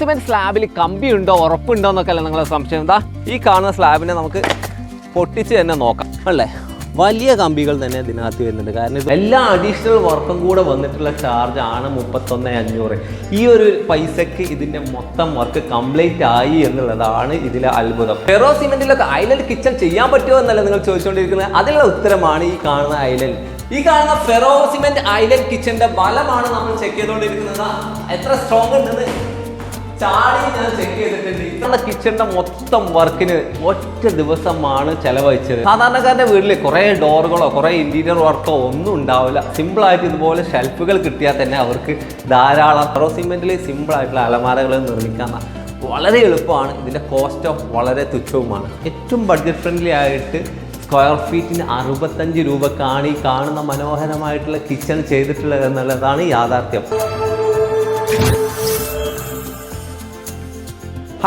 Cement സ്ലാബിൽ കമ്പി ഉണ്ടോ ഉറപ്പുണ്ടോ എന്നൊക്കെ അല്ല നിങ്ങളെ സംശയം. എന്താ ഈ കാണുന്ന സ്ലാബിനെ നമുക്ക് പൊട്ടിച്ച് തന്നെ നോക്കാം. അല്ലേ? വലിയ കമ്പികൾ തന്നെ ഇതിനകത്ത് വരുന്നുണ്ട്. കാരണം എല്ലാ അഡീഷണൽ വർക്കും കൂടെ വന്നിട്ടുള്ള ചാർജ് ആണ് മുപ്പത്തൊന്ന് അഞ്ഞൂറ്. ഈ ഒരു പൈസക്ക് ഇതിന്റെ മൊത്തം വർക്ക് കംപ്ലീറ്റ് ആയി എന്നുള്ളതാണ് ഇതിലെ അത്ഭുതം. ഫെറോ സിമെന്റിലൊക്കെ ഐലൻഡ് കിച്ചൺ ചെയ്യാൻ പറ്റുമോ എന്നല്ല നിങ്ങൾ ചോദിച്ചുകൊണ്ടിരിക്കുന്നത് അതിനുള്ള ഉത്തരമാണ് ഈ കാണുന്ന ഐലൻഡ് ഈ കാണുന്ന ഫെറോ സിമെന്റ് ഐലൻഡ് കിച്ചന്റെ ബലമാണ് നമ്മൾ ചെക്ക് ചെയ്തുകൊണ്ടിരിക്കുന്നത് എത്ര സ്ട്രോങ് ഉണ്ടെന്ന് ഞാൻ ചെക്ക് ചെയ്തിട്ടുണ്ട്. കിച്ചണിന്റെ മൊത്തം വർക്കിന് ഒറ്റ ദിവസമാണ് ചെലവഴിച്ചത്. സാധാരണക്കാരന്റെ വീട്ടിൽ കുറെ ഡോറുകളോ കുറെ ഇന്റീരിയർ വർക്കോ ഒന്നും ഉണ്ടാവില്ല. സിമ്പിൾ ആയിട്ട് ഇതുപോലെ ഷെൽഫുകൾ കിട്ടിയാൽ തന്നെ അവർക്ക് ധാരാളം ഫെറോ സിമെന്റിൽ സിമ്പിൾ ആയിട്ടുള്ള അലമാരകൾ നിർമ്മിക്കാൻ വളരെ എളുപ്പമാണ്. ഇതിന്റെ കോസ്റ്റ് ഓഫ് വളരെ തുച്ഛവുമാണ്. ഏറ്റവും ബഡ്ജറ്റ് ഫ്രണ്ട്ലി ആയിട്ട് സ്ക്വയർ ഫീറ്റിന് അറുപത്തഞ്ച് രൂപക്കാണ് ഈ കാണുന്ന മനോഹരമായിട്ടുള്ള കിച്ചൺ ചെയ്തിട്ടുള്ളത് എന്നുള്ളതാണ് യാഥാർത്ഥ്യം.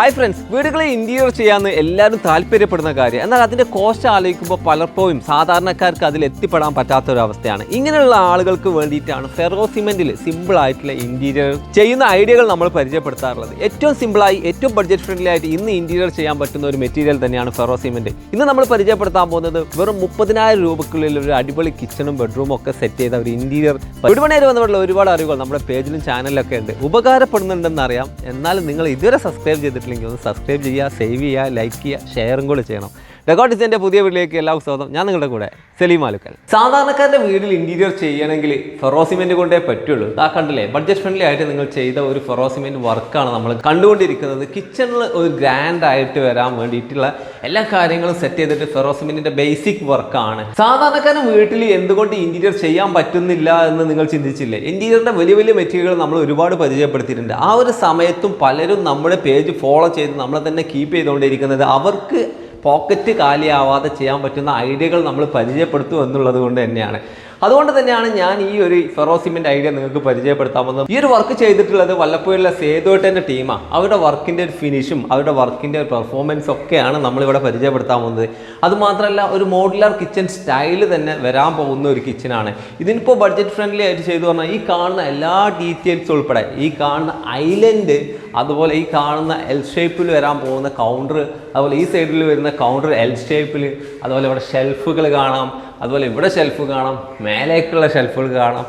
ഹായ് ഫ്രണ്ട്സ് വീടുകളെ ഇന്റീരിയർ ചെയ്യാമെന്ന് എല്ലാവരും താല്പര്യപ്പെടുന്ന കാര്യം എന്നാൽ അതിന്റെ കോസ്റ്റ് ആലോചിക്കുമ്പോൾ പലപ്പോഴും സാധാരണക്കാർക്ക് അതിൽ എത്തിപ്പെടാൻ പറ്റാത്ത ഒരു അവസ്ഥയാണ് ഇങ്ങനെയുള്ള ആളുകൾക്ക് വേണ്ടിയിട്ടാണ് ഫെറോ സിമെന്റിൽ സിമ്പിൾ ആയിട്ടുള്ള ഇന്റീരിയർ ചെയ്യുന്ന ഐഡിയകൾ നമ്മൾ പരിചയപ്പെടുത്താറുള്ളത്. ഏറ്റവും സിമ്പിളായി ഏറ്റവും ബഡ്ജറ്റ് ഫ്രണ്ട്ലി ആയിട്ട് ഇന്ന് ഇന്റീരിയർ ചെയ്യാൻ പറ്റുന്ന ഒരു മെറ്റീരിയൽ തന്നെയാണ് ഫെറോ സിമെന്റ് ഇന്ന് നമ്മൾ പരിചയപ്പെടുത്താൻ പോകുന്നത് വെറും മുപ്പതിനായിരം രൂപക്കുള്ളിൽ ഒരു അടിപൊളി കിച്ചണും ബെഡ്റൂമും ഒക്കെ സെറ്റ് ചെയ്ത ഒരു ഇന്റീരിയർ വീടുപണിയായി വന്നിട്ടുള്ള ഒരുപാട് അറിവുകൾ നമ്മുടെ പേജിലും ചാനലിലൊക്കെ ഉണ്ട്. ഉപകാരപ്പെടുന്നുണ്ടെന്ന് അറിയാം എന്നാൽ നിങ്ങൾ ഇതുവരെ സബ്സ്ക്രൈബ് ചെയ്തിട്ടില്ലെങ്കിൽ ഒന്ന് സബ്സ്ക്രൈബ് ചെയ്യുക സേവ് ചെയ്യുക ലൈക്ക് ചെയ്യുക ഷെയറും കൂടെ ചെയ്യണം. റെക്കോർഡ് ഡിസൈന്റെ പുതിയ വീട്ടിലേക്ക് എല്ലാ സ്വാഗതം. ഞാൻ നിങ്ങളുടെ കൂടെ സലീം ആലുക്കൽ. സാധാരണക്കാരന്റെ വീട്ടിൽ ഇന്റീരിയർ ചെയ്യണമെങ്കിൽ ഫെറോസിമെന്റ് കൊണ്ടേ പറ്റുള്ളൂ. ആ കണ്ടില്ലേ? ബഡ്ജറ്റ് ഫ്രണ്ട്ലി ആയിട്ട് നിങ്ങൾ ചെയ്ത ഒരു ഫെറോസിമെന്റ് വർക്കാണ് നമ്മൾ കണ്ടുകൊണ്ടിരിക്കുന്നത്. കിച്ചണിൽ ഒരു ഗ്രാൻഡ് ആയിട്ട് വരാൻ വേണ്ടിയിട്ടുള്ള എല്ലാ കാര്യങ്ങളും സെറ്റ് ചെയ്തിട്ട് ഫെറോസിമെന്റിന്റെ ബേസിക് വർക്കാണ് സാധാരണക്കാരൻ വീട്ടിൽ എന്തുകൊണ്ട് ഇന്റീരിയർ ചെയ്യാൻ പറ്റുന്നില്ല എന്ന് നിങ്ങൾ ചിന്തിച്ചില്ലേ? ഇന്റീരിയറിന്റെ വലിയ വലിയ മെറ്റീരിയൽ നമ്മൾ ഒരുപാട് പരിചയപ്പെടുത്തിയിട്ടുണ്ട്. ആ ഒരു സമയത്തും പലരും നമ്മുടെ പേജ് ഫോളോ ചെയ്ത് നമ്മളെ തന്നെ കീപ്പ് ചെയ്തുകൊണ്ടിരിക്കുന്നത്. അവർക്ക് പോക്കറ്റ് കാലിയാവാതെ ചെയ്യാൻ പറ്റുന്ന ഐഡിയകൾ നമ്മൾ പരിചയപ്പെടുത്തും എന്നുള്ളത് കൊണ്ട് തന്നെയാണ്. അതുകൊണ്ട് തന്നെയാണ് ഞാൻ ഈ ഒരു ഫെറോസിമെന്റ് ഐഡിയ നിങ്ങൾക്ക് പരിചയപ്പെടുത്താൻ പോകുന്നത് ഈ ഒരു വർക്ക് ചെയ്തിട്ടുള്ളത് വല്ലപ്പോഴുള്ള സേതുവേട്ടന്റെ ടീമാണ് അവരുടെ വർക്കിന്റെ ഒരു ഫിനിഷും അവരുടെ വർക്കിന്റെ ഒരു പെർഫോമൻസ് ഒക്കെയാണ് നമ്മളിവിടെ പരിചയപ്പെടുത്താൻ പോകുന്നത് അതുമാത്രമല്ല ഒരു മോഡുലാർ കിച്ചൺ സ്റ്റൈൽ തന്നെ വരാൻ പോകുന്ന ഒരു കിച്ചനാണ് ഇതിനിപ്പോൾ ബഡ്ജറ്റ് ഫ്രണ്ട്ലി ആയിട്ട് ചെയ്തു പറഞ്ഞാൽ ഈ കാണുന്ന എല്ലാ ഡീറ്റെയിൽസ് ഉൾപ്പെടെ ഈ കാണുന്ന ഐലൻഡ് അതുപോലെ ഈ കാണുന്ന എൽ ഷേപ്പിൽ വരാൻ പോകുന്ന കൗണ്ടർ അതുപോലെ ഈ സൈഡിൽ വരുന്ന കൗണ്ടർ എൽ ഷേപ്പിൽ അതുപോലെ ഇവിടെ ഷെൽഫുകൾ കാണാം അതുപോലെ ഇവിടെ ഷെൽഫ് കാണാം മേലേക്കുള്ള ഷെൽഫുകൾ കാണാം.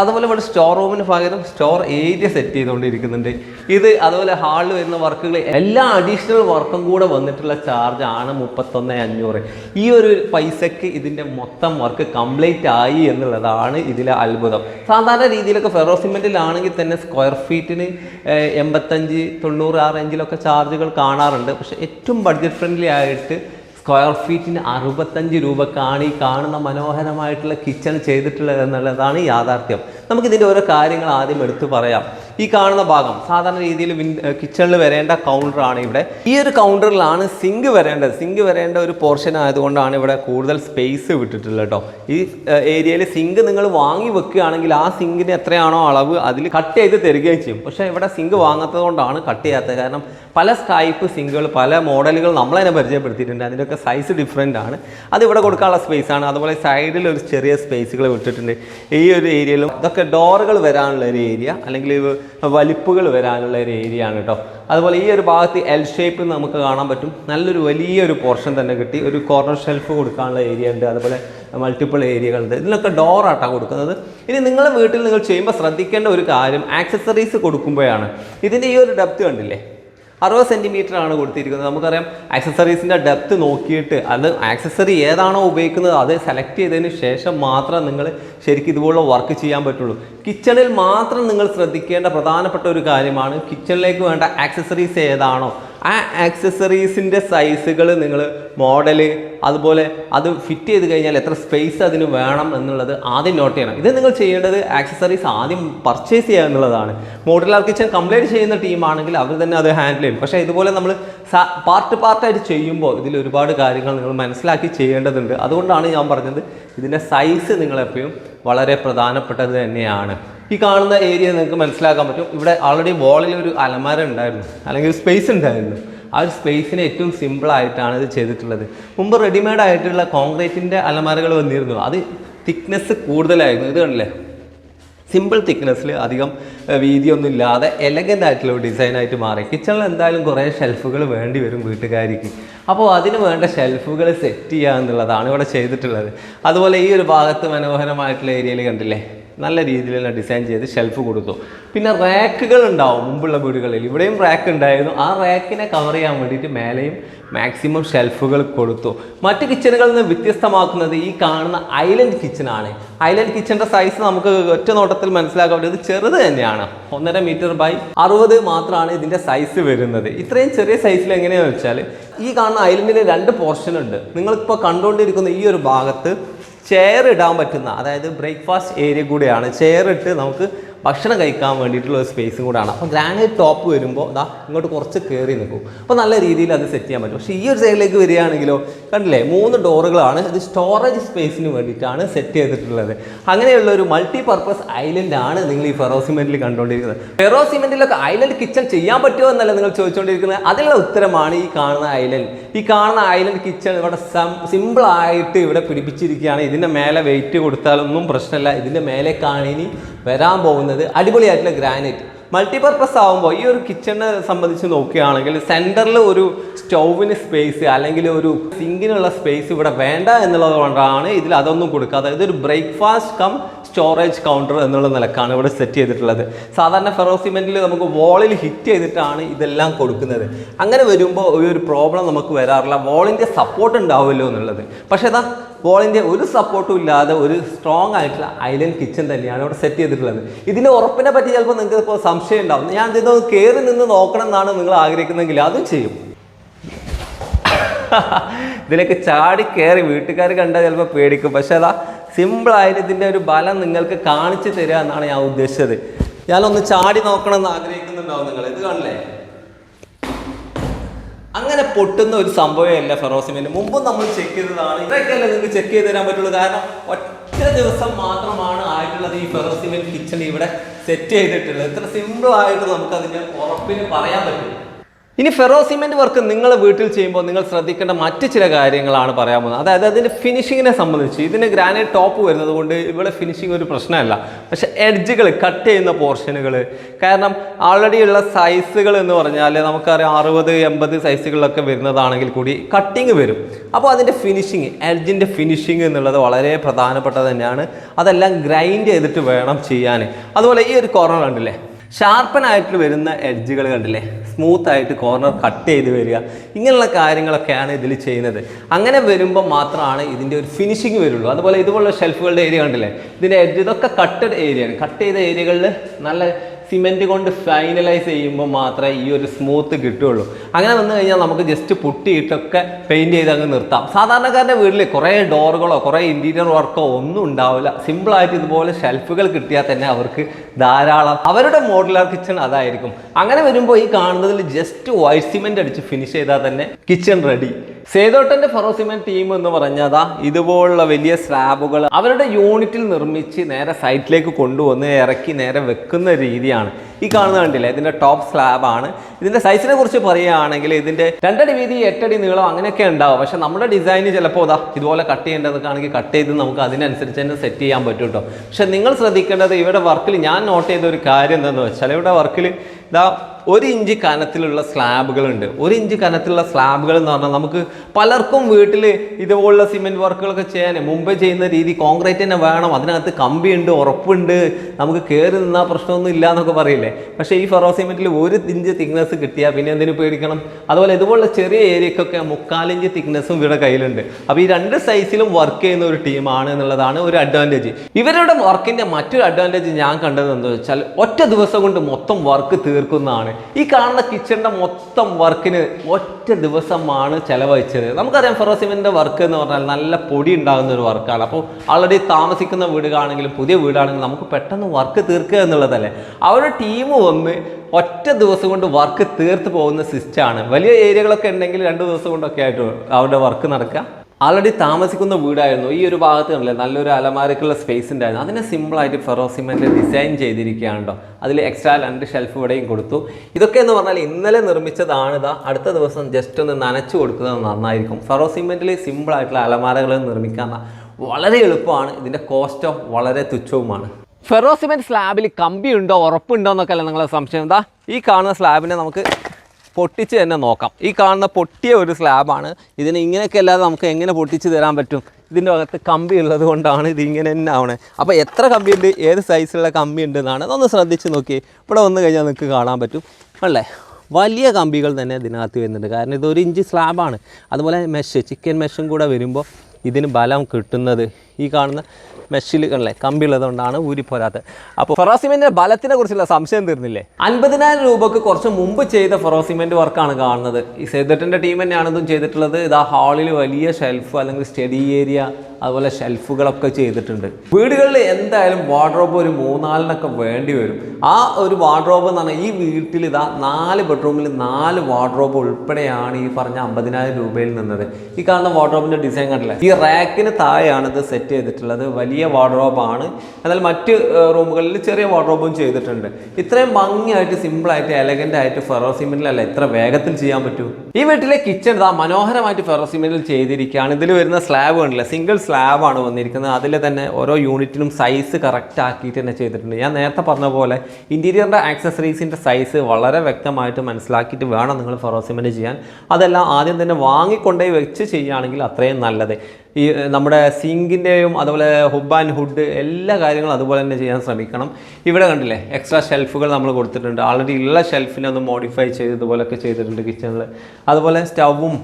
അതുപോലെ ഇവിടെ സ്റ്റോർ റൂമിന് പകരം സ്റ്റോർ ഏരിയ സെറ്റ് ചെയ്തുകൊണ്ടിരിക്കുന്നുണ്ട്. ഇത് അതുപോലെ ഹാളിൽ വരുന്ന വർക്കുകൾ എല്ലാ അഡീഷണൽ വർക്കും കൂടെ വന്നിട്ടുള്ള ചാർജ് ആണ് മുപ്പത്തൊന്ന് അഞ്ഞൂറ്. ഈ ഒരു പൈസക്ക് ഇതിന്റെ മൊത്തം വർക്ക് കംപ്ലീറ്റ് ആയി എന്നുള്ളതാണ് ഇതിലെ അത്ഭുതം. സാധാരണ രീതിയിലൊക്കെ ഫെറോ സിമെന്റിലാണെങ്കിൽ തന്നെ സ്ക്വയർ ഫീറ്റിന് എൺപത്തഞ്ച് തൊണ്ണൂറ് ആ റേഞ്ചിലൊക്കെ ചാർജുകൾ കാണാറുണ്ട്. പക്ഷേ ഏറ്റവും ബഡ്ജറ്റ് ഫ്രണ്ട്ലി ആയിട്ട് സ്ക്വയർ ഫീറ്റിന് അറുപത്തഞ്ച് രൂപക്കാണ് ഈ കാണുന്ന മനോഹരമായിട്ടുള്ള കിച്ചൺ ചെയ്തിട്ടുള്ളത് എന്നുള്ളതാണ് യാഥാർത്ഥ്യം. നമുക്കിതിന്റെ ഓരോ കാര്യങ്ങൾ ആദ്യം എടുത്തു പറയാം. ഈ കാണുന്ന ഭാഗം സാധാരണ രീതിയിൽ കിച്ചണിൽ വരേണ്ട കൗണ്ടറാണ് ഇവിടെ. ഈ ഒരു കൗണ്ടറിലാണ് സിങ്ക് വരേണ്ടത്. സിങ്ക് വരേണ്ട ഒരു പോർഷൻ ആയതുകൊണ്ടാണ് ഇവിടെ കൂടുതൽ സ്പേസ് വിട്ടിട്ടുള്ളത് കേട്ടോ ഈ ഏരിയയിൽ സിങ്ക് നിങ്ങൾ വാങ്ങി വെക്കുകയാണെങ്കിൽ ആ സിങ്കിന് എത്രയാണോ അളവ് അതിൽ കട്ട് ചെയ്ത് തരികയും ചെയ്യും. പക്ഷേ ഇവിടെ സിങ്ക് വാങ്ങാത്തതുകൊണ്ടാണ് കട്ട് ചെയ്യാത്തത്. കാരണം പല സ്കൈപ്പ് സിങ്കുകൾ പല മോഡലുകൾ നമ്മൾ തന്നെ പരിചയപ്പെടുത്തിയിട്ടുണ്ട്. അതിന്റെയൊക്കെ സൈസ് ഡിഫറെന്റ് ആണ്. അത് ഇവിടെ കൊടുക്കാനുള്ള സ്പേസ് ആണ്. അതുപോലെ സൈഡിൽ ഒരു ചെറിയ സ്പേസുകൾ വിട്ടിട്ടുണ്ട്. ഈ ഒരു ഏരിയയിലും ഇതൊക്കെ ഡോറുകൾ വരാനുള്ള ഒരു ഏരിയ അല്ലെങ്കിൽ വലിപ്പുകൾ വരാനുള്ള ഒരു ഏരിയ ആണ് കേട്ടോ. അതുപോലെ ഈ ഒരു ഭാഗത്ത് എൽ ഷേപ്പ് നമുക്ക് കാണാൻ പറ്റും. നല്ലൊരു വലിയൊരു പോർഷൻ തന്നെ കിട്ടി. ഒരു കോർണർ ഷെൽഫ് കൊടുക്കാനുള്ള ഏരിയ ഉണ്ട്. അതുപോലെ മൾട്ടിപ്പിൾ ഏരിയകളുണ്ട് ഡോർ ആട്ടാണ് കൊടുക്കുന്നത്. ഇനി നിങ്ങളുടെ വീട്ടിൽ നിങ്ങൾ ചെയ്യുമ്പോൾ ശ്രദ്ധിക്കേണ്ട ഒരു കാര്യം ആക്സസറീസ് കൊടുക്കുമ്പോഴാണ്. ഇതിന്റെ ഈ ഒരു ഡെപ്ത് കണ്ടില്ലേ? അറുപത് സെന്റിമീറ്റർ ആണ് കൊടുത്തിരിക്കുന്നത്. നമുക്കറിയാം ആക്സസറീസിന്റെ ഡെപ്ത് നോക്കിയിട്ട് അത് ആക്സസറി ഏതാണോ ഉപയോഗിക്കുന്നത് അത് സെലക്ട് ചെയ്തതിന് ശേഷം മാത്രം നിങ്ങൾ ശരിക്കും ഇതുപോലുള്ള വർക്ക് ചെയ്യാൻ പറ്റുള്ളൂ. കിച്ചണിൽ മാത്രം നിങ്ങൾ ശ്രദ്ധിക്കേണ്ട പ്രധാനപ്പെട്ട ഒരു കാര്യമാണ് കിച്ചണിലേക്ക് വേണ്ട ആക്സസറീസ് ഏതാണോ ആ ആക്സസറീസിന്റെ സൈസുകൾ നിങ്ങൾ മോഡൽ അതുപോലെ അത് ഫിറ്റ് ചെയ്ത് കഴിഞ്ഞാൽ എത്ര സ്പേസ് അതിന് വേണം എന്നുള്ളത് ആദ്യം നോട്ട് ചെയ്യണം. ഇത് നിങ്ങൾ ചെയ്യേണ്ടത് ആക്സസറീസ് ആദ്യം പർച്ചേസ് ചെയ്യുക എന്നുള്ളതാണ്. മോഡുലാർ കിച്ചൺ കംപ്ലൈന്റ് ചെയ്യുന്ന ടീമാണെങ്കിൽ അവർ തന്നെ അത് ഹാൻഡിൽ ചെയ്യും. പക്ഷേ ഇതുപോലെ നമ്മൾ പാർട്ട് പാർട്ടായിട്ട് ചെയ്യുമ്പോൾ ഇതിൽ ഒരുപാട് കാര്യങ്ങൾ നിങ്ങൾ മനസ്സിലാക്കി ചെയ്യേണ്ടതുണ്ട്. അതുകൊണ്ടാണ് ഞാൻ പറഞ്ഞത് ഇതിന്റെ സൈസ് നിങ്ങളെപ്പോഴും വളരെ പ്രധാനപ്പെട്ടത് തന്നെയാണ്. ഈ കാണുന്ന ഏരിയ നിങ്ങൾക്ക് മനസ്സിലാക്കാൻ പറ്റും. ഇവിടെ ആൾറെഡി വോളിൽ ഒരു അലമാര ഉണ്ടായിരുന്നു. അല്ലെങ്കിൽ സ്പേസ് ഉണ്ടായിരുന്നു. ആ ഒരു സ്പേസിന് ഏറ്റവും സിമ്പിളായിട്ടാണ് ഇത് ചെയ്തിട്ടുള്ളത്. മുമ്പ് റെഡിമെയ്ഡ് ആയിട്ടുള്ള കോൺക്രീറ്റിന്റെ അലമാരകൾ വന്നിരുന്നു. അത് തിക്നെസ് കൂടുതലായിരുന്നു. ഇത് കണ്ടില്ലേ? സിമ്പിൾ തിക്നെസ്സിൽ അധികം വീതിയൊന്നും ഇല്ലാതെ എലഗന്റ് ആയിട്ടുള്ള ഒരു ഡിസൈനായിട്ട് മാറി. കിച്ചണിൽ എന്തായാലും കുറേ ഷെൽഫുകൾ വേണ്ടി വരും വീട്ടുകാരിക്ക്. അപ്പോൾ അതിന് വേണ്ട ഷെൽഫുകൾ സെറ്റ് ചെയ്യുക എന്നുള്ളതാണ് ഇവിടെ ചെയ്തിട്ടുള്ളത്. അതുപോലെ ഈ ഒരു ഭാഗത്ത് മനോഹരമായിട്ടുള്ള ഏരിയയിൽ കണ്ടില്ലേ? നല്ല രീതിയിലുള്ള ഡിസൈൻ ചെയ്ത് ഷെൽഫ് കൊടുത്തു. പിന്നെ റാക്കുകൾ ഉണ്ടാവും മുമ്പുള്ള വീടുകളിൽ. ഇവിടെയും റാക്ക് ഉണ്ടായിരുന്നു. ആ റാക്കിനെ കവർ ചെയ്യാൻ വേണ്ടിയിട്ട് മേലെയും മാക്സിമം ഷെൽഫുകൾ കൊടുത്തു. മറ്റ് കിച്ചണുകളിൽ നിന്ന് വ്യത്യസ്തമാക്കുന്നത് ഈ കാണുന്ന ഐലൻഡ് കിച്ചണാണ് ഐലൻഡ് കിച്ചന്റെ സൈസ് നമുക്ക് ഒറ്റ നോട്ടത്തിൽ മനസ്സിലാക്കാൻ ഇത് ചെറുത് തന്നെയാണ്. ഒന്നര മീറ്റർ ബൈ അറുപത് മാത്രമാണ് ഇതിന്റെ സൈസ് വരുന്നത്. ഇത്രയും ചെറിയ സൈസിൽ എങ്ങനെയാണെന്ന് വെച്ചാൽ ഈ കാണുന്ന ഐലൻഡിന് രണ്ട് പോർഷൻ ഉണ്ട്. നിങ്ങളിപ്പോൾ കണ്ടുകൊണ്ടിരിക്കുന്ന ഈ ഒരു ഭാഗത്ത് ചെയർ ഇടാൻ പറ്റുന്ന അതായത് ബ്രേക്ക്ഫാസ്റ്റ് ഏരിയ കൂടെയാണ്. ചെയർ ഇട്ട് നമുക്ക് ഭക്ഷണം കഴിക്കാൻ വേണ്ടിയിട്ടുള്ള ഒരു സ്പേസും കൂടാണ് അപ്പോൾ ഗ്രാനൈറ്റ് ടോപ്പ് വരുമ്പോൾ ദാ ഇങ്ങോട്ട് കുറച്ച് കയറി നിൽക്കും. അപ്പോൾ നല്ല രീതിയിൽ അത് സെറ്റ് ചെയ്യാൻ പറ്റും. പക്ഷേ ഈ ഒരു സൈഡിലേക്ക് വരികയാണെങ്കിലോ കണ്ടില്ലേ മൂന്ന് ഡോറുകളാണ് ഇത് സ്റ്റോറേജ് സ്പേസിന് വേണ്ടിയിട്ടാണ് സെറ്റ് ചെയ്തിട്ടുള്ളത്. അങ്ങനെയുള്ള ഒരു മൾട്ടി പർപ്പസ് ഐലൻഡ് ആണ് നിങ്ങൾ ഈ ഫെറോ സിമെന്റിൽ കണ്ടുകൊണ്ടിരിക്കുന്നത്. ഫെറോ സിമെന്റിലൊക്കെ ഐലൻഡ് കിച്ചൺ ചെയ്യാൻ പറ്റുമോ എന്നല്ല നിങ്ങൾ ചോദിച്ചുകൊണ്ടിരിക്കുന്നത്. അതിനുള്ള ഉത്തരമാണ് ഈ കാണുന്ന ഐലൻഡ് ഈ കാണുന്ന ഐലൻഡ് കിച്ചൺ ഇവിടെ സിമ്പിളായിട്ട് ഇവിടെ പിടിപ്പിച്ചിരിക്കുകയാണ്. ഇതിന്റെ മേലെ വെയിറ്റ് കൊടുത്താലൊന്നും പ്രശ്നമില്ല. ഇതിന്റെ മേലേക്കാണ് ഇനി വരാൻ പോകുന്നത് അടിപൊളിയായിട്ടുള്ള ഗ്രാനൈറ്റ് മൾട്ടിപർപ്പസ് ആകുമ്പോൾ ഈ ഒരു കിച്ചണിനെ സംബന്ധിച്ച് നോക്കുകയാണെങ്കിൽ സെന്ററിൽ ഒരു സ്റ്റൗവിന് സ്പേസ് അല്ലെങ്കിൽ ഒരു സിങ്കിനുള്ള സ്പേസ് ഇവിടെ വേണ്ട എന്നുള്ളത് കൊണ്ടാണ് ഇതിൽ അതൊന്നും കൊടുക്കാതെ ഇതൊരു ബ്രേക്ക്ഫാസ്റ്റ് കം സ്റ്റോറേജ് കൗണ്ടർ എന്നുള്ള നിലക്കാണ് ഇവിടെ സെറ്റ് ചെയ്തിട്ടുള്ളത്. സാധാരണ ഫെറോസിമെന്റിൽ നമുക്ക് വോളിൽ ഹിറ്റ് ചെയ്തിട്ടാണ് ഇതെല്ലാം കൊടുക്കുന്നത്. അങ്ങനെ വരുമ്പോൾ ഒരു പ്രോബ്ലം നമുക്ക് വരാറില്ല. വോളിന്റെ സപ്പോർട്ട് ഉണ്ടാവുമല്ലോ എന്നുള്ളത്. പക്ഷേ ഇതാ വോളിന്റെ ഒരു സപ്പോർട്ടും ഇല്ലാതെ ഒരു സ്ട്രോങ് ആയിട്ടുള്ള ഐലൻഡ് കിച്ചൺ തന്നെയാണ് ഇവിടെ സെറ്റ് ചെയ്തിട്ടുള്ളത്. ഇതിന്റെ ഉറപ്പിനെ പറ്റി ചിലപ്പോൾ നിങ്ങൾക്ക് ഇപ്പോൾ സംശയം ഉണ്ടാവും. ഞാൻ ഇതൊന്ന് കയറി നിന്ന് നോക്കണം എന്നാണ് നിങ്ങൾ ആഗ്രഹിക്കുന്നതെങ്കിൽ അതും ചെയ്യും. ഇതിലേക്ക് ചാടി കയറി വീട്ടുകാർ കണ്ടാൽ ചിലപ്പോൾ പേടിക്കും. പക്ഷേ അതാ സിമ്പിളായിട്ട് ഇതിന്റെ ഒരു ബലം നിങ്ങൾക്ക് കാണിച്ചു തരിക എന്നാണ് ഞാൻ ഉദ്ദേശിച്ചത്. ഞാനൊന്ന് ചാടി നോക്കണം എന്ന് ആഗ്രഹിക്കുന്നുണ്ടാവും നിങ്ങൾ. ഇത് കാണില്ലേ അങ്ങനെ പൊട്ടുന്ന ഒരു സംഭവമല്ല ഫെറോസിമെന്റ് മുമ്പും നമ്മൾ ചെക്ക് ചെയ്തതാണ്. ഇതൊക്കെയല്ലേ നിങ്ങൾക്ക് ചെക്ക് ചെയ്ത് തരാൻ പറ്റുള്ളൂ. കാരണം ഒറ്റ ദിവസം മാത്രമാണ് ആയിട്ടുള്ളത് ഈ ഫെറോസിമെന്റ് കിച്ചൺ ഇവിടെ സെറ്റ് ചെയ്തിട്ടുള്ളത്. ഇത്ര സിമ്പിൾ ആയിട്ട് നമുക്ക് അതിന്റെ ഉറപ്പിന് പറയാൻ പറ്റും. ഇനി ഫെറോ സിമെന്റ് വർക്ക് നിങ്ങൾ വീട്ടിൽ ചെയ്യുമ്പോൾ നിങ്ങൾ ശ്രദ്ധിക്കേണ്ട മറ്റ് ചില കാര്യങ്ങളാണ് പറയാൻ പോകുന്നത്. അതായത് അതിന്റെ ഫിനിഷിങ്ങിനെ സംബന്ധിച്ച് ഇതിന് ഗ്രാനൈറ്റ് ടോപ്പ് വരുന്നത് കൊണ്ട് ഇവിടെ ഫിനിഷിംഗ് ഒരു പ്രശ്നമല്ല. പക്ഷെ എഡ്ജുകൾ കട്ട് ചെയ്യുന്ന പോർഷനുകൾ കാരണം ആൾറെഡി ഉള്ള സൈസുകൾ എന്ന് പറഞ്ഞാൽ നമുക്കറിയാം അറുപത് എൺപത് സൈസുകളിലൊക്കെ വരുന്നതാണെങ്കിൽ കൂടി കട്ടിങ് വരും. അപ്പോൾ അതിന്റെ ഫിനിഷിങ് എഡ്ജിന്റെ ഫിനിഷിങ് എന്നുള്ളത് വളരെ പ്രധാനപ്പെട്ടത് തന്നെയാണ്. അതെല്ലാം ഗ്രൈൻഡ് ചെയ്തിട്ട് വേണം ചെയ്യാൻ. അതുപോലെ ഈ ഒരു കോർണർ കണ്ടില്ലേ? ഷാർപ്പൻ ആയിട്ട് വരുന്ന എഡ്ജുകൾ കണ്ടില്ലേ? സ്മൂത്ത് ആയിട്ട് കോർണർ കട്ട് ചെയ്ത് വരിക. ഇങ്ങനെയുള്ള കാര്യങ്ങളൊക്കെയാണ് ഇതിൽ ചെയ്യുന്നത്. അങ്ങനെ വരുമ്പോൾ മാത്രമാണ് ഇതിന്റെ ഒരു ഫിനിഷിങ് വരുള്ളൂ. അതുപോലെ ഇതുപോലുള്ള ഷെൽഫുകളുടെ ഏരിയ കണ്ടില്ലേ? ഇതിന്റെ എഡ്ജ് ഇതൊക്കെ കട്ടഡ് ഏരിയയാണ് കട്ട് ചെയ്ത ഏരിയകളിൽ നല്ല സിമെന്റ് കൊണ്ട് ഫൈനലൈസ് ചെയ്യുമ്പോൾ മാത്രമേ ഈ ഒരു സ്മൂത്ത് കിട്ടുകയുള്ളൂ. അങ്ങനെ വന്നു കഴിഞ്ഞാൽ നമുക്ക് ജസ്റ്റ് പുട്ടിയിട്ടൊക്കെ പെയിന്റ് ചെയ്ത് അങ്ങ് നിർത്താം. സാധാരണക്കാരുടെ വീട്ടിൽ കുറേ ഡോറുകളോ കുറേ ഇന്റീരിയർ വർക്കോ ഒന്നും ഉണ്ടാവില്ല. സിമ്പിളായിട്ട് ഇതുപോലെ ഷെൽഫുകൾ കിട്ടിയാൽ തന്നെ അവർക്ക് ധാരാളം അവരുടെ മോഡുലാർ കിച്ചൺ അതായിരിക്കും. അങ്ങനെ വരുമ്പോൾ ഈ കാണുന്നതിൽ ജസ്റ്റ് വൈറ്റ് സിമെന്റ് അടിച്ച് ഫിനിഷ് ചെയ്താൽ തന്നെ കിച്ചൺ റെഡി സേതോട്ടന്റെ ഫെറോസിമെന്റ് ടീം എന്ന് പറഞ്ഞതാ ഇതുപോലുള്ള വലിയ സ്ലാബുകൾ അവരുടെ യൂണിറ്റിൽ നിർമ്മിച്ച് നേരെ സൈറ്റിലേക്ക് കൊണ്ടുവന്ന് ഇറക്കി നേരെ വെക്കുന്ന രീതിയാണ്. ഈ കാണുന്ന കണ്ടില്ലേ? ഇതിന്റെ ടോപ്പ് സ്ലാബ് ആണ്. ഇതിന്റെ സൈസിനെ കുറിച്ച് പറയുകയാണെങ്കിൽ ഇതിന്റെ രണ്ടടി വീതി എട്ടടി നീളം അങ്ങനെയൊക്കെ ഉണ്ടാവും. പക്ഷെ നമ്മുടെ ഡിസൈന് ചിലപ്പോൾ ഇതാ ഇതുപോലെ കട്ട് ചെയ്യേണ്ടതൊക്കെ കട്ട് ചെയ്ത് നമുക്ക് അതിനനുസരിച്ച് തന്നെ സെറ്റ് ചെയ്യാൻ പറ്റും കേട്ടോ പക്ഷെ നിങ്ങൾ ശ്രദ്ധിക്കേണ്ടത് ഇവിടെ വർക്കിൽ ഞാൻ നോട്ട് ചെയ്ത ഒരു കാര്യം എന്താണെന്ന് വെച്ചാൽ ഇവിടെ വർക്കിൽ ഇതാ ഒരു ഇഞ്ച് കനത്തിലുള്ള സ്ലാബുകളുണ്ട്. ഒരു ഇഞ്ച് കനത്തിലുള്ള സ്ലാബുകൾ എന്ന് പറഞ്ഞാൽ നമുക്ക് പലർക്കും വീട്ടിൽ ഇതുപോലുള്ള സിമെന്റ് വർക്കുകളൊക്കെ ചെയ്യാൻ മുമ്പേ ചെയ്യുന്ന രീതി കോൺക്രീറ്റ് തന്നെ വേണം. അതിനകത്ത് കമ്പിയുണ്ട് ഉറപ്പുണ്ട്. നമുക്ക് കയറി നിന്നാൽ പ്രശ്നമൊന്നും ഇല്ല എന്നൊക്കെ പറയില്ലേ? പക്ഷേ ഈ ഫെറോ സിമെന്റിൽ ഒരു ഇഞ്ച് തിക്നെസ് കിട്ടിയാൽ പിന്നെ എന്തിനു പേടിക്കണം? അതുപോലെ ഇതുപോലുള്ള ചെറിയ ഏരിയക്കൊക്കെ മുക്കാലിഞ്ച് തിക്നെസ്സും ഇവിടെ കയ്യിലുണ്ട്. അപ്പോൾ ഈ രണ്ട് സൈസിലും വർക്ക് ചെയ്യുന്ന ഒരു ടീമാണ് എന്നുള്ളതാണ് ഒരു അഡ്വാന്റേജ്. ഇവരുടെ വർക്കിന്റെ മറ്റൊരു അഡ്വാന്റേജ് ഞാൻ കണ്ടത് എന്താ വെച്ചാൽ ഒറ്റ ദിവസം കൊണ്ട് മൊത്തം വർക്ക് തീർക്കുന്നതാണ്. ഈ കാണുന്ന കിച്ചണിന്റെ മൊത്തം വർക്കിന് ഒറ്റ ദിവസമാണ് ചെലവഴിച്ചത്. നമുക്കറിയാം ഫെറോസിമെന്റെ വർക്ക് എന്ന് പറഞ്ഞാൽ നല്ല പൊടി ഉണ്ടാകുന്ന ഒരു വർക്കാണ് അപ്പോൾ ആൾറെഡി താമസിക്കുന്ന വീടുകളാണെങ്കിലും പുതിയ വീടാണെങ്കിലും നമുക്ക് പെട്ടെന്ന് വർക്ക് തീർക്കുക എന്നുള്ളതല്ലേ? അവരുടെ ടീം വന്ന് ഒറ്റ ദിവസം കൊണ്ട് വർക്ക് തീർത്ത് പോകുന്ന സിസ്റ്റമാണ് വലിയ ഏരിയകളൊക്കെ ഉണ്ടെങ്കിൽ രണ്ട് ദിവസം കൊണ്ടൊക്കെ ആയിട്ട് അവരുടെ വർക്ക് നടക്കുക. ആൾറെഡി താമസിക്കുന്ന വീടായിരുന്നു. ഈ ഒരു ഭാഗത്ത് കണ്ടില്ലേ? നല്ലൊരു അലമാരക്കുള്ള സ്പേസ് ഉണ്ടായിരുന്നു. അതിനെ സിമ്പിളായിട്ട് ഫെറോസിമെന്റ് ഡിസൈൻ ചെയ്തിരിക്കുകയാണ് കേട്ടോ അതിൽ എക്സ്ട്രാ രണ്ട് ഷെൽഫ് ഇവിടെയും കൊടുത്തു. ഇതൊക്കെ എന്ന് പറഞ്ഞാൽ ഇന്നലെ നിർമ്മിച്ചതാണ് ഇതാ അടുത്ത ദിവസം ജസ്റ്റ് ഒന്ന് നനച്ചു കൊടുക്കുന്നത് നന്നായിരിക്കും. ഫെറോസിമെന്റിൽ സിമ്പിളായിട്ടുള്ള അലമാരകൾ നിർമ്മിക്കാൻ വളരെ എളുപ്പമാണ്. ഇതിന്റെ കോസ്റ്റോ വളരെ തുച്ഛവുമാണ്. ഫെറോ സിമെന്റ് സ്ലാബിൽ കമ്പിയുണ്ടോ ഉറപ്പുണ്ടോ എന്നൊക്കെ അല്ല നിങ്ങളെ സംശയം. എന്താ ഈ കാണുന്ന സ്ലാബിനെ നമുക്ക് പൊട്ടിച്ച് തന്നെ നോക്കാം. ഈ കാണുന്ന പൊട്ടിയ ഒരു സ്ലാബാണ് ഇതിന് ഇങ്ങനെയൊക്കെ അല്ലാതെ നമുക്ക് എങ്ങനെ പൊട്ടിച്ച് തരാൻ പറ്റും? ഇതിന്റെ അകത്ത് കമ്പി ഉള്ളത് കൊണ്ടാണ് ഇത് ഇങ്ങനെ തന്നെ ആവണേ. അപ്പോൾ എത്ര കമ്പി ഉണ്ട്? ഏത് സൈസിലുള്ള കമ്പി ഉണ്ട് എന്നാണ് അതൊന്ന് ശ്രദ്ധിച്ച് നോക്കി. ഇവിടെ വന്നു കഴിഞ്ഞാൽ നിങ്ങൾക്ക് കാണാൻ പറ്റും. അല്ലേ? വലിയ കമ്പികൾ തന്നെ ഇതിനകത്ത് വരുന്നുണ്ട്. കാരണം ഇത് ഇഞ്ച് സ്ലാബാണ് അതുപോലെ മെഷ് ചിക്കൻ മെഷും കൂടെ വരുമ്പോൾ ഇതിന് ബലം കിട്ടുന്നത് ഈ കാണുന്ന മെഷിലുകളിലെ കണ്ടല്ലേ? കമ്പി ഉള്ളതുകൊണ്ടാണ് ഊരിപ്പോരാത്തത് അപ്പോൾ ഫെറോസിമെന്റിന്റെ ബലത്തിനെ കുറിച്ചുള്ള സംശയം തീർന്നില്ലേ? അൻപതിനായിരം രൂപക്ക് കുറച്ച് മുമ്പ് ചെയ്ത ഫെറോസിമെന്റ് വർക്കാണ് കാണുന്നത്. ഈ സേദറ്റിന്റെ ടീം തന്നെയാണ് ഇതും ചെയ്തിട്ടുള്ളത്. ഇതാ ഹാളിൽ വലിയ ഷെൽഫ് അല്ലെങ്കിൽ സ്റ്റഡി ഏരിയ അതുപോലെ ഷെൽഫുകളൊക്കെ ചെയ്തിട്ടുണ്ട്. വീടുകളിൽ എന്തായാലും വാർഡ്രോബ് ഒരു മൂന്നാലിനൊക്കെ വേണ്ടി വരും. ആ ഒരു വാർഡ്രോബ് എന്ന് പറഞ്ഞാൽ ഈ വീട്ടിൽ ഇതാ നാല് ബെഡ്റൂമിൽ നാല് വാർഡ്രോബ് ഉൾപ്പെടെയാണ് ഈ പറഞ്ഞ അമ്പതിനായിരം രൂപയിൽ നിന്നത്. ഈ കാണുന്ന വാർഡ്രോബിന്റെ ഡിസൈൻ കണ്ടില്ല? ഈ റാക്കിന് താഴെയാണ് ഇത് സെറ്റ് ചെയ്തിട്ടുള്ളത് വലിയ വാർഡ്രോബാണ് എന്നാൽ മറ്റ് റൂമുകളിൽ ചെറിയ വാർഡ്രോബും ചെയ്തിട്ടുണ്ട്. ഇത്രയും ഭംഗിയായിട്ട് സിമ്പിളായിട്ട് എലഗന്റ് ആയിട്ട് ഫെറോസിമെന്റിലല്ല ഇത്ര വേഗത്തിൽ ചെയ്യാൻ പറ്റൂ? ഈ വീട്ടിലെ കിച്ചൺ ഇതാ മനോഹരമായിട്ട് ഫെറോസിമെന്റിൽ ചെയ്തിരിക്കുകയാണ്. ഇതിൽ വരുന്ന സ്ലാബ് കണ്ടില്ല? സിംഗിൾ സ്ലാബാണ് വന്നിരിക്കുന്നത്. അതിൽ തന്നെ ഓരോ യൂണിറ്റിനും സൈസ് കറക്റ്റ് ആക്കിയിട്ട് തന്നെ ചെയ്തിട്ടുണ്ട്. ഞാൻ നേരത്തെ പറഞ്ഞ പോലെ ഇന്റീരിയറിന്റെ ആക്സസറീസിന്റെ സൈസ് വളരെ വ്യക്തമായിട്ട് മനസ്സിലാക്കിയിട്ട് വേണം നിങ്ങൾ ഫെറോസിമെന്റ് ചെയ്യാൻ. അതെല്ലാം ആദ്യം തന്നെ വാങ്ങിക്കൊണ്ടേ വെച്ച് ചെയ്യുകയാണെങ്കിൽ അത്രയും നല്ലത്. ഈ നമ്മുടെ സിങ്കിന്റെയും അതുപോലെ ഹുബ് ആൻഡ് ഹുഡ് എല്ലാ കാര്യങ്ങളും അതുപോലെ തന്നെ ചെയ്യാൻ ശ്രമിക്കണം. ഇവിടെ കണ്ടില്ലേ എക്സ്ട്രാ ഷെൽഫുകൾ നമ്മൾ കൊടുത്തിട്ടുണ്ട്. ആൾറെഡി ഉള്ള ഷെൽഫിനെ ഒന്ന് മോഡിഫൈ ചെയ്ത് ഇതുപോലൊക്കെ ചെയ്തിട്ടുണ്ട് കിച്ചണിൽ അതുപോലെ സ്റ്റവും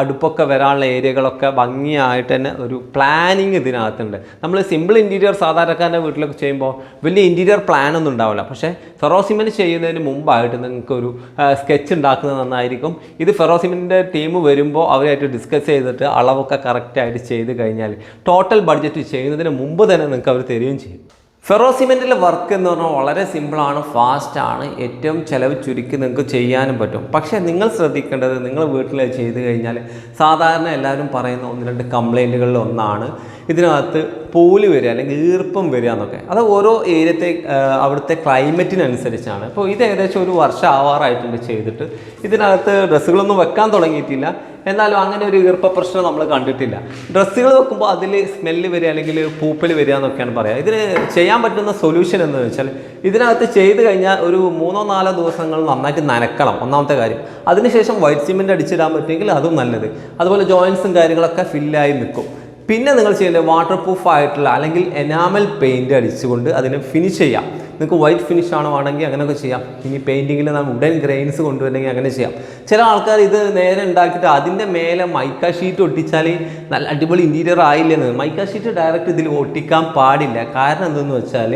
അടുപ്പൊക്കെ വരാനുള്ള ഏരിയകളൊക്കെ ഭംഗിയായിട്ട് തന്നെ ഒരു പ്ലാനിങ് ഇതിനകത്തുണ്ട്. നമ്മൾ സിമ്പിൾ ഇന്റീരിയർ സാധാരണക്കാരന്റെ വീട്ടിലൊക്കെ ചെയ്യുമ്പോൾ വലിയ ഇന്റീരിയർ പ്ലാൻ ഒന്നും ഉണ്ടാവില്ല. പക്ഷേ ഫെറോസിമെന്റ് ചെയ്യുന്നതിന് മുമ്പായിട്ട് നിങ്ങൾക്കൊരു സ്കെച്ച് ഉണ്ടാക്കുന്നത് നന്നായിരിക്കും. ഇത് ഫെറോസിമെന്റിന്റെ ടീം വരുമ്പോൾ അവരായിട്ട് ഡിസ്കസ് ചെയ്തിട്ട് അളവൊക്കെ കറക്റ്റായിട്ട് ചെയ്ത് കഴിഞ്ഞാൽ ടോട്ടൽ ബഡ്ജറ്റ് ചെയ്യുന്നതിന് മുമ്പ് തന്നെ നിങ്ങൾക്ക് അവർ തരികയും ചെയ്യും. ഫെറോ സിമെന്റിലെ വർക്ക് എന്ന് പറഞ്ഞാൽ വളരെ സിമ്പിളാണ് ഫാസ്റ്റാണ് ഏറ്റവും ചിലവ് ചുരുക്കി നിങ്ങൾക്ക് ചെയ്യാനും പറ്റും. പക്ഷേ നിങ്ങൾ ശ്രദ്ധിക്കേണ്ടത് നിങ്ങൾ വീട്ടിൽ ചെയ്ത് കഴിഞ്ഞാൽ സാധാരണ എല്ലാവരും പറയുന്ന ഒന്ന് രണ്ട് കംപ്ലൈന്റുകളിൽ ഒന്നാണ്. ഇതിനകത്ത് പോൽ വരിക അല്ലെങ്കിൽ ഈർപ്പം വരിക എന്നൊക്കെ. അത് ഓരോ ഏരിയത്തെ അവിടുത്തെ ക്ലൈമറ്റിനനുസരിച്ചാണ്. ഇപ്പോൾ ഇത് ഏകദേശം ഒരു വർഷം ആവാറായിട്ടുണ്ട് ചെയ്തിട്ട്. ഇതിനകത്ത് ഡ്രസ്സുകളൊന്നും വെക്കാൻ തുടങ്ങിയിട്ടില്ല. എന്നാലും അങ്ങനെ ഒരു ഈർപ്പ പ്രശ്നം നമ്മൾ കണ്ടിട്ടില്ല. ഡ്രസ്സുകൾ വെക്കുമ്പോൾ അതിൽ സ്മെല്ല് വരിക അല്ലെങ്കിൽ പൂപ്പൽ വരിക എന്നൊക്കെയാണ് പറയുക ഇതിന് ചെയ്യാൻ പറ്റുന്ന സൊല്യൂഷൻ എന്ന് വെച്ചാൽ ഇതിനകത്ത് ചെയ്ത് കഴിഞ്ഞാൽ ഒരു മൂന്നോ നാലോ ദിവസങ്ങൾ നന്നായിട്ട് നനക്കണം. ഒന്നാമത്തെ കാര്യം. അതിനുശേഷം വൈറ്റ് സിമെന്റ് അടിച്ചിടാൻ പറ്റുമെങ്കിൽ അതും നല്ലത്. അതുപോലെ ജോയിൻസും കാര്യങ്ങളൊക്കെ ഫില്ലായി നിൽക്കും. പിന്നെ നിങ്ങൾ ചെയ്യേണ്ടത് വാട്ടർ പ്രൂഫ് ആയിട്ടുള്ള അല്ലെങ്കിൽ എനാമൽ പെയിന്റ് അടിച്ചുകൊണ്ട് അതിനെ ഫിനിഷ് ചെയ്യാം. നിങ്ങൾക്ക് വൈറ്റ് ഫിനിഷ് ആണോ ആണെങ്കിൽ അങ്ങനെയൊക്കെ ചെയ്യാം. ഇനി പെയിന്റിങ്ങിൽ നമ്മൾ ഉടൻ ഗ്രെയിൻസ് കൊണ്ടുവരണമെങ്കിൽ അങ്ങനെ ചെയ്യാം. ചില ആൾക്കാർ ഇത് നേരെ ഉണ്ടാക്കിയിട്ട് അതിന്റെ മേലെ മൈക്ക ഷീറ്റ് ഒട്ടിച്ചാൽ നല്ല അടിപൊളി ഇന്റീരിയർ ആയില്ലെന്ന്. മൈക്ക ഷീറ്റ് ഡയറക്റ്റ് ഇതിൽ ഒട്ടിക്കാൻ പാടില്ല. കാരണം എന്തെന്ന് വെച്ചാൽ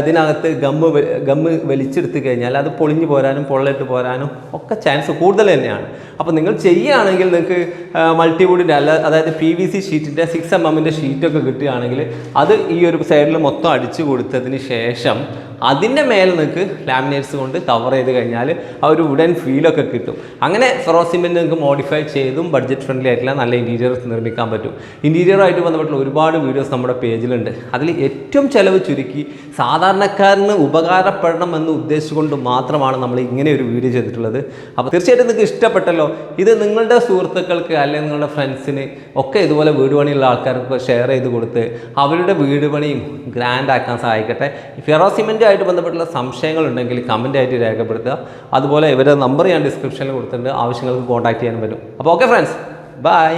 ഇതിനകത്ത് ഗമ്മ് ഗമ്മ് വലിച്ചെടുത്ത് കഴിഞ്ഞാൽ അത് പൊളിഞ്ഞു പോരാനും പൊള്ളയിട്ട് പോരാനും ഒക്കെ ചാൻസ് കൂടുതൽ തന്നെയാണ്. അപ്പോൾ നിങ്ങൾ ചെയ്യുകയാണെങ്കിൽ നിങ്ങൾക്ക് മൾട്ടിവുഡിന്റെ അല്ല അതായത് പി വി സി ഷീറ്റിന്റെ സിക്സ് എം എമ്മിന്റെ ഷീറ്റൊക്കെ കിട്ടുകയാണെങ്കിൽ അത് ഈ ഒരു സൈഡിൽ മൊത്തം അടിച്ചു കൊടുത്തതിന് ശേഷം അതിന്റെ മേലെ നിങ്ങൾക്ക് ലാമിനേറ്റ്സ് കൊണ്ട് കവർ ചെയ്ത് കഴിഞ്ഞാൽ ആ ഒരു വുഡൻ ഫീലൊക്കെ കിട്ടും. അങ്ങനെ ഫെറോസിമെന്റ് നിങ്ങൾക്ക് മോഡിഫൈ ചെയ്തും ബഡ്ജറ്റ് ഫ്രണ്ട്ലി ആയിട്ടുള്ള നല്ല ഇന്റീരിയർ നിർമ്മിക്കാൻ പറ്റും. ഇന്റീരിയറായിട്ട് ബന്ധപ്പെട്ടുള്ള ഒരുപാട് വീഡിയോസ് നമ്മുടെ പേജിലുണ്ട് അതിൽ ഏറ്റവും ചിലവ് ചുരുക്കി സാധാരണക്കാരന് ഉപകാരപ്പെടണം എന്ന് ഉദ്ദേശിച്ചുകൊണ്ട് മാത്രമാണ് നമ്മൾ ഇങ്ങനെ ഒരു വീഡിയോ ചെയ്തിട്ടുള്ളത്. അപ്പോൾ തീർച്ചയായിട്ടും നിങ്ങൾക്ക് ഇഷ്ടപ്പെട്ടല്ലോ. ഇത് നിങ്ങളുടെ സുഹൃത്തുക്കൾക്ക് അല്ലെങ്കിൽ നിങ്ങളുടെ ഫ്രണ്ട്സിന് ഒക്കെ ഇതുപോലെ വീട് പണിയുള്ള ആൾക്കാർക്ക് ഷെയർ ചെയ്ത് കൊടുത്ത് അവരുടെ വീട് പണിയും ഗ്രാൻഡ് ആക്കാൻ സഹായിക്കട്ടെ. ഫെറോസിമെന്റ് ആയിട്ട് ബന്ധപ്പെട്ടുള്ള സംശയങ്ങളുണ്ടെങ്കിൽ ആയിട്ട് രേഖപ്പെടുത്തുക. അതുപോലെ ഇവരുടെ നമ്പർ ഞാൻ ഡിസ്ക്രിപ്ഷനിൽ കൊടുത്തിട്ടുണ്ട്. ആവശ്യങ്ങൾക്ക് കോൺടാക്ട് ചെയ്യാൻ പറ്റും. അപ്പോൾ ഓക്കെ ഫ്രണ്ട്സ് ബൈ